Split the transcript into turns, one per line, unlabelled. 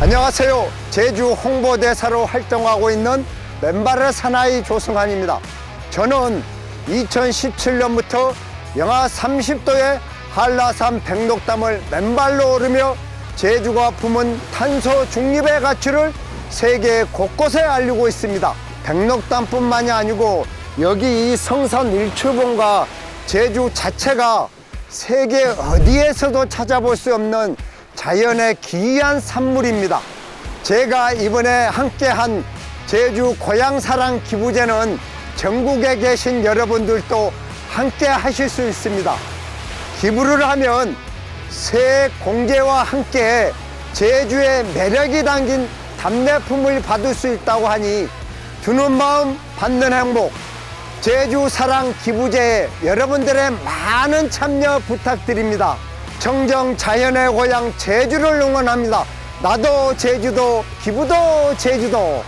안녕하세요. 제주 홍보대사로 활동하고 있는 맨발의 사나이 조승환입니다. 저는 2017년부터 영하 30도의 한라산 백록담을 맨발로 오르며 제주가 품은 탄소 중립의 가치를 세계 곳곳에 알리고 있습니다. 백록담뿐만이 아니고 여기 이 성산 일출봉과 제주 자체가 세계 어디에서도 찾아볼 수 없는 자연의 기이한 산물입니다. 제가 이번에 함께한 제주 고향사랑 기부제는 전국에 계신 여러분들도 함께 하실 수 있습니다. 기부를 하면 새 공개와 함께 제주의 매력이 담긴 답례품을 받을 수 있다고 하니 주는 마음 받는 행복 제주 사랑 기부제에 여러분들의 많은 참여 부탁드립니다. 청정 자연의 고향 제주를 응원합니다. 나도 제주도 기부도 제주도